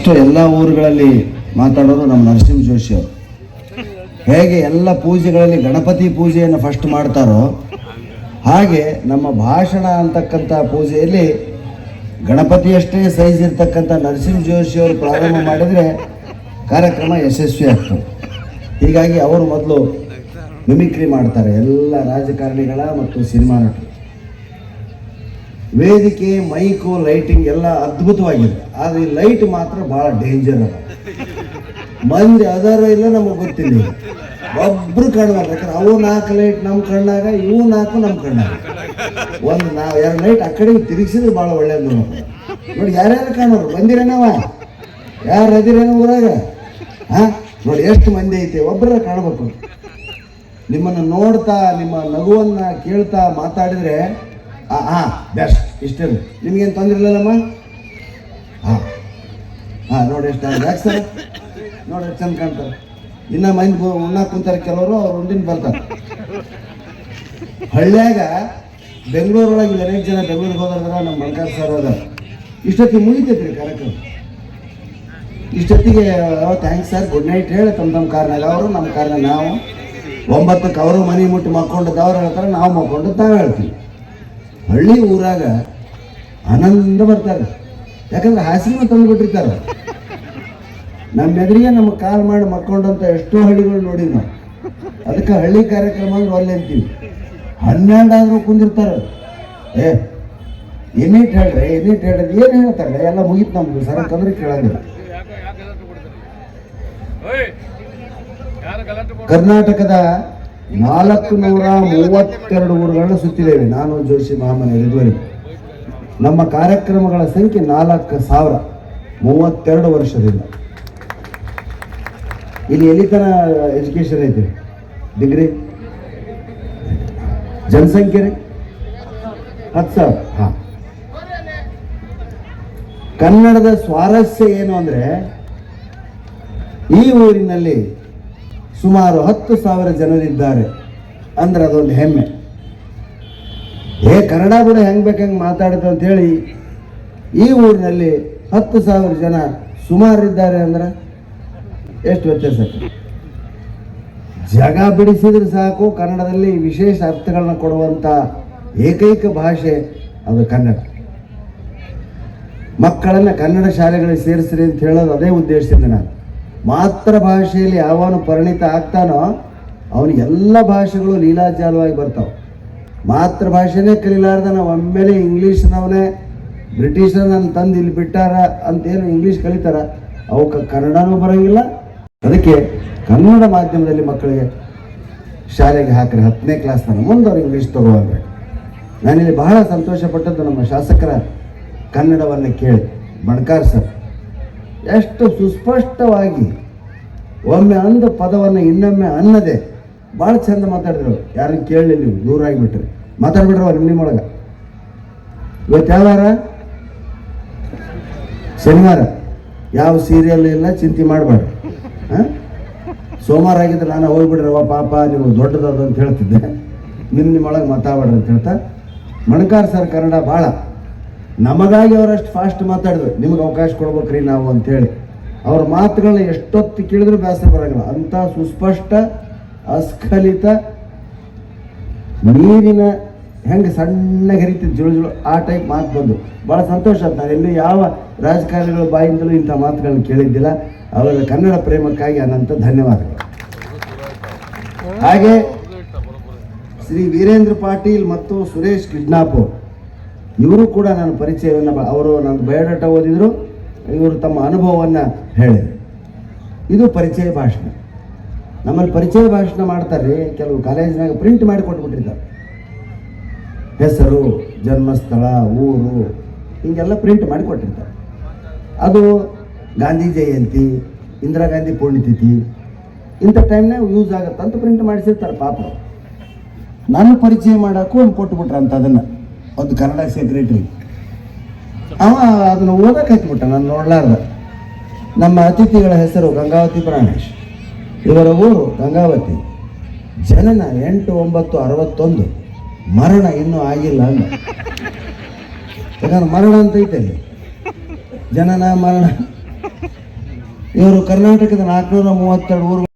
First ಎಲ್ಲ ಊರುಗಳಲ್ಲಿ ಮಾತಾಡೋರು ನಮ್ಮ ನರಸಿಂಹ ಜೋಶಿ ಅವರು. ಹೇಗೆ ಎಲ್ಲ ಪೂಜೆಗಳಲ್ಲಿ ಗಣಪತಿ ಪೂಜೆಯನ್ನು ಫಸ್ಟ್ ಮಾಡ್ತಾರೋ, ಹಾಗೆ ನಮ್ಮ ಭಾಷಣ ಅಂತಕ್ಕಂಥ ಪೂಜೆಯಲ್ಲಿ ಗಣಪತಿಯಷ್ಟೇ ಸೈಜ್ ಇರ್ತಕ್ಕಂಥ ನರಸಿಂಹ ಜೋಶಿ ಅವರು ಪ್ರಾರಂಭ ಮಾಡಿದರೆ ಕಾರ್ಯಕ್ರಮ ಯಶಸ್ವಿ ಆಗ್ತದೆ. ಹೀಗಾಗಿ ಅವರು ಮೊದಲು ಮಿಮಿಕ್ರಿ ಮಾಡ್ತಾರೆ, ಎಲ್ಲ ರಾಜಕಾರಣಿಗಳ ಮತ್ತು ಸಿನಿಮಾ ನಟರು. ವೇದಿಕೆ, ಮೈಕು, ಲೈಟಿಂಗ್ ಎಲ್ಲ ಅದ್ಭುತವಾಗಿದೆ. ಆದರೆ ಲೈಟ್ ಮಾತ್ರ ಭಾಳ ಡೇಂಜರ್ ಅದ. ಮಂದಿ ಅದರ ಇಲ್ಲ ನಮಗೆ ಗೊತ್ತಿಲ್ಲ ಒಬ್ರು ಕಾಣಬಾರ್ದು ಯಾಕಂದ್ರೆ ಅವು ನಾಲ್ಕು ಲೈಟ್ ನಮ್ಮ ಕಣ್ಣಾಗ ಇವು ನಾಲ್ಕು ನಮ್ಮ ಕಣ್ಣಾಗ. ಒಂದು ನಾವು ಎರಡು ಲೈಟ್ ಆ ಕಡೆ ತಿರುಗಿಸಿದ್ರೆ ಭಾಳ ಒಳ್ಳೇದು ನೋಡಿ. ನೋಡಿ, ಯಾರ್ಯಾರು ಕಾಣೋರು? ಬಂದಿರೇನವ ಯಾರು ಅದಿರೇನೋ ಊರಾಗ? ಹಾಂ? ನೋಡಿ, ಎಷ್ಟು ಮಂದಿ ಐತೆ? ಒಬ್ಬರ ಕಾಣಬೇಕು. ನಿಮ್ಮನ್ನು ನೋಡ್ತಾ, ನಿಮ್ಮ ನಗುವನ್ನ ಕೇಳ್ತಾ ಮಾತಾಡಿದ್ರೆ ಆ ಬೆಸ್ಟ್ ಇಷ್ಟೇ ನಿಮ್ಗೇನು ತೊಂದರೆ ಇಲ್ಲಲ್ಲಮ್ಮ? ಹಾಂ. ಹಾಂ, ನೋಡಿ ಎಷ್ಟು ಯಾಕೆ ಸರ್ ನೋಡಿ ಎಷ್ಟು ಚಂದ ಕಾಣ್ತಾರೆ. ಇನ್ನು ಮೈಂಡ್ ಬ- ಕುಂತಾರೆ ಕೆಲವರು, ಅವ್ರು ಉಂಡಿನ ಬರ್ತಾರೆ. ಹಳ್ಳಿಯಾಗ ಬೆಂಗಳೂರೊಳಗೆ ಅನೇಕ ಜನ ಬೆಂಗಳೂರಿಗೆ ಹೋದ್ರ, ನಮ್ಮ ಮಲ್ಕಾರ್ ಸರ್ ಅದ ಇಷ್ಟೊತ್ತಿಗೆ ಮುಗಿತೈತ್ರಿ ಕಾರ್ಯಕ್ರಮ. ಇಷ್ಟೊತ್ತಿಗೆ ಥ್ಯಾಂಕ್ಸ್ ಸರ್ ಗುಡ್ ನೈಟ್ ಹೇಳಿ ತಮ್ಮ ತಮ್ಮ ಕಾರ್ನಾಗ. ಅವರು ನಮ್ಮ ಕಾರ್ನಾಗ ನಾವು. ಒಂಬತ್ತಕ್ಕೆ ಅವರು ಮನೆ ಮುಟ್ಟಿ ಮಕ್ಕೊಂಡದ್ದು, ಅವ್ರು ಹೇಳ್ತಾರೆ, ನಾವು ಮಕ್ಕೊಂಡದ್ದು ನಾವು ಹೇಳ್ತೀವಿ. ಹಳ್ಳಿ ಊರಾಗ ಆನಂದ ಬರ್ತಾರೆ. ಯಾಕಂದ್ರೆ ಹಾಸಿಗೆ ತಂದು ಬಿಟ್ಟಿರ್ತಾರೆ ನಮ್ಮ ಎದುರಿಗೆ ನಮ್ಮ ಕಾಲ್ ಮಾಡಿ ಮಕ್ಕೊಂಡಂತ ಎಷ್ಟೋ ಹಳ್ಳಿಗಳು ನೋಡಿವಿ ನಾವು. ಅದಕ್ಕೆ ಹಳ್ಳಿ ಕಾರ್ಯಕ್ರಮ ಅಂದ್ರೆ ಒಲ್ಲೆ ಅಂತೀವಿ. ಹನ್ನೆರಡು ಆದ್ರೂ ಕುಂದಿರ್ತಾರೆ. ಏ ಎನಿಟ್ ಹೇಳ್ರಿ ಎನಿಟ್ ಹೇಳ್ರಿ ಏನು ಹೇಳ್ತಾರೆ ಎಲ್ಲ ಮುಗೀತು ನಮ್ದು. ಸರಕಂದ್ರೆ ಕೇಳಂಗಿಲ್ಲ. ಕರ್ನಾಟಕದ ನಾಲ್ಕು ನೂರ ಮೂವತ್ತೆರಡು ಊರುಗಳನ್ನು ಸುತ್ತಿದ್ದೇವೆ. ನಾನು, ಜೋಶಿ ಮಹಾಮನೆ ಇದುವರೆಗೆ ನಮ್ಮ ಕಾರ್ಯಕ್ರಮಗಳ ಸಂಖ್ಯೆ ನಾಲ್ಕು ಸಾವಿರ ಮೂವತ್ತೆರಡು ವರ್ಷದಿಂದ. ಇಲ್ಲಿ ಎಲ್ಲಿ ತನ ಎಜುಕೇಶನ್ ಐತಿ? ಡಿಗ್ರಿ ಜನಸಂಖ್ಯೆ? ರೀ ಹತ್ತು ಸಾವಿರ. ಹಾಂ. ಕನ್ನಡದ ಸ್ವಾರಸ್ಯ ಏನು ಅಂದರೆ, ಈ ಊರಿನಲ್ಲಿ ಸುಮಾರು ಹತ್ತು ಸಾವಿರ ಜನರಿದ್ದಾರೆ. ಅಂದ್ರೆ ಅದೊಂದು ಹೆಮ್ಮೆ. ಏ ಕನ್ನಡ ಕೂಡ ಹೆಂಗೆ ಬೇಕು ಹೆಂಗೆ ಮಾತಾಡಿತು ಅಂತೇಳಿ ಈ ಊರಿನಲ್ಲಿ ಹತ್ತು ಸಾವಿರ ಜನ ಸುಮಾರಿದ್ದಾರೆ ಅಂದ್ರೆ ಎಷ್ಟು ವ್ಯತ್ಯಾಸ? ಜಗ ಬಿಡಿಸಿದ್ರೆ ಸಾಕು, ಕನ್ನಡದಲ್ಲಿ ವಿಶೇಷ ಅರ್ಥಗಳನ್ನ ಕೊಡುವಂಥ ಏಕೈಕ ಭಾಷೆ ಅದು ಕನ್ನಡ. ಮಕ್ಕಳನ್ನು ಕನ್ನಡ ಶಾಲೆಗಳಿಗೆ ಸೇರಿಸ್ರಿ ಅಂತ ಹೇಳೋದು ಅದೇ ಉದ್ದೇಶದಿಂದ ನಾನು. ಮಾತೃ ಭಾಷೆಯಲ್ಲಿ ಯಾವನು ಪರಿಣಿತ ಆಗ್ತಾನೋ, ಅವನು ಎಲ್ಲ ಭಾಷೆಗಳು ಲೀಲಾಜಾಲವಾಗಿ ಬರ್ತಾವೆ. ಮಾತೃಭಾಷೆನೇ ಕಲಿಲಾರ್ದ ನಾವು ಒಮ್ಮೆಲೆ ಇಂಗ್ಲೀಷ್ನವನೇ, ಬ್ರಿಟಿಷರನ್ನ ನನ್ನ ತಂದು ಇಲ್ಲಿ ಬಿಟ್ಟಾರ ಅಂತೇನು ಇಂಗ್ಲೀಷ್ ಕಲಿತಾರ, ಅವಕ್ಕೆ ಕನ್ನಡನೂ ಬರೋಂಗಿಲ್ಲ. ಅದಕ್ಕೆ ಕನ್ನಡ ಮಾಧ್ಯಮದಲ್ಲಿ ಮಕ್ಕಳಿಗೆ ಶಾಲೆಗೆ ಹಾಕ್ರಿ ಹತ್ತನೇ ಕ್ಲಾಸ್ ತನಕ ಮುಂದೆ ಅವ್ರು ಇಂಗ್ಲೀಷ್ ತಗೋವಂದ್ರೆ ನಾನಿಲ್ಲಿ ಬಹಳ ಸಂತೋಷಪಟ್ಟದ್ದು ನಮ್ಮ ಶಾಸಕರ ಕನ್ನಡವನ್ನು ಕೇಳಿ. ಬಣಕಾರ್ ಸರ್ ಎಷ್ಟು ಸುಸ್ಪಷ್ಟವಾಗಿ ಒಮ್ಮೆ ಅಂದ ಪದವನ್ನು ಇನ್ನೊಮ್ಮೆ ಅನ್ನದೆ, ಭಾಳ ಚಂದ ಮಾತಾಡಿದ್ರು. ಯಾರನ್ನು ಕೇಳಲಿ ನೀವು ದೂರ ಆಗಿಬಿಟ್ರಿ ಮಾತಾಡ್ಬಿಟ್ರವ ನಿಮ್ಮ ನಿಮ್ಮೊಳಗೆ ಇವತ್ತು ಯಾವಾರ ಶನಿವಾರ. ಯಾವ ಸೀರಿಯಲ್ ಇಲ್ಲ, ಚಿಂತೆ ಮಾಡಬೇಡ. ಹಾಂ? ಸೋಮವಾರ ಆಗಿದ್ರೆ ನಾನು ಹೋಗ್ಬಿಡ್ರವ ಪಾಪ, ನೀವು ದೊಡ್ಡದದು ಅಂತ ಹೇಳ್ತಿದ್ದೆ. ನಿಮ್ಮ ನಿಮ್ಮೊಳಗೆ ಮಾತಾಡ್ಬೇಡ್ರಿ ಅಂತ ಹೇಳ್ತಾ, ಮಣಕಾರ್ ಸರ್ ಕನ್ನಡ ಭಾಳ ನಮಗಾಗಿ ಅವರಷ್ಟು ಫಾಸ್ಟ್ ಮಾತಾಡಿದ್ರು ನಿಮ್ಗೆ ಅವಕಾಶ ಕೊಡ್ಬೇಕ್ರಿ ನಾವು ಅಂತೇಳಿ. ಅವ್ರ ಮಾತುಗಳನ್ನ ಎಷ್ಟೊತ್ತು ಕೇಳಿದ್ರು ಬೇಸರ ಬರೋಂಗಿಲ್ಲ. ಅಂಥ ಸುಸ್ಪಷ್ಟ, ಅಸ್ಖಲಿತ, ನೀರಿನ ಹೆಂಗೆ ಸಣ್ಣಗೆ ಹರಿತಿದ್ದು ಜುಳು ಜುಳು ಆ ಟೈಪ್ ಮಾತು ಬಂದು. ಭಾಳ ಸಂತೋಷ ಅಂತ ನಾನು ಎಲ್ಲೂ ಯಾವ ರಾಜಕಾರಣಿಗಳ ಬಾಯಿಂದಲೂ ಇಂಥ ಮಾತುಗಳನ್ನ ಕೇಳಿದ್ದಿಲ್ಲ. ಅವರ ಕನ್ನಡ ಪ್ರೇಮಕ್ಕಾಗಿ ಅನಂತ ಧನ್ಯವಾದಗಳು. ಹಾಗೆ ಶ್ರೀ ವೀರೇಂದ್ರ ಪಾಟೀಲ್ ಮತ್ತು ಸುರೇಶ್ ಕಿಡ್ನಾಪು. ಇವರು ಕೂಡ ನನ್ನ ಪರಿಚಯವನ್ನು ಅವರು ನನ್ನ ಬಯೋಡಾಟ ಓದಿದ್ರು, ಇವರು ತಮ್ಮ ಅನುಭವವನ್ನು ಹೇಳಿದರು. ಇದು ಪರಿಚಯ ಭಾಷಣ. ನಮ್ಮಲ್ಲಿ ಪರಿಚಯ ಭಾಷಣ ಮಾಡ್ತಾರೆ ಕೆಲವು ಕಾಲೇಜಿನಾಗ ಪ್ರಿಂಟ್ ಮಾಡಿ ಕೊಟ್ಬಿಟ್ಟಿರ್ತಾರೆ. ಹೆಸರು, ಜನ್ಮಸ್ಥಳ, ಊರು, ಹೀಗೆಲ್ಲ ಪ್ರಿಂಟ್ ಮಾಡಿ ಕೊಟ್ಟಿರ್ತಾರೆ. ಅದು ಗಾಂಧಿ ಜಯಂತಿ, ಇಂದಿರಾ ಗಾಂಧಿ ಪುಣ್ಯತಿಥಿ, ಇಂಥ ಟೈಮ್ನಾಗ ಯೂಸ್ ಆಗುತ್ತೆ ಅಂತ ಪ್ರಿಂಟ್ ಮಾಡಿಸಿರ್ತಾರೆ ಪಾಪ ನಾನು ಪರಿಚಯ ಮಾಡೋಕ್ಕೂ ಒಂದು ಕೊಟ್ಬಿಟ್ರ ಅಂತ ಅದನ್ನು. ಒಂದು ಕನ್ನಡ ಸೆಕ್ರೆಟ್ರಿ ಅವ ಅದನ್ನು ಓದಕ್ಕೆ ಹಾಕಿಬಿಟ್ಟ ನಾನು ನೋಡಲಾರ್ದ. ನಮ್ಮ ಅತಿಥಿಗಳ ಹೆಸರು ಗಂಗಾವತಿ ಪ್ರಾಣೇಶ್. ಇವರ ಊರು ಗಂಗಾವತಿ. ಜನನ ಎಂಟು ಒಂಬತ್ತು ಅರವತ್ತೊಂದು. ಮರಣ ಇನ್ನೂ ಆಗಿಲ್ಲ ಅಂದ. ಯಾಕಂದ್ರೆ ಮರಣ ಅಂತ ಐತೆ ಅಲ್ಲಿ. ಜನನ, ಮರಣ. ಇವರು ಕರ್ನಾಟಕದ ನಾಲ್ಕುನೂರ ಮೂವತ್ತೆರಡು ಊರು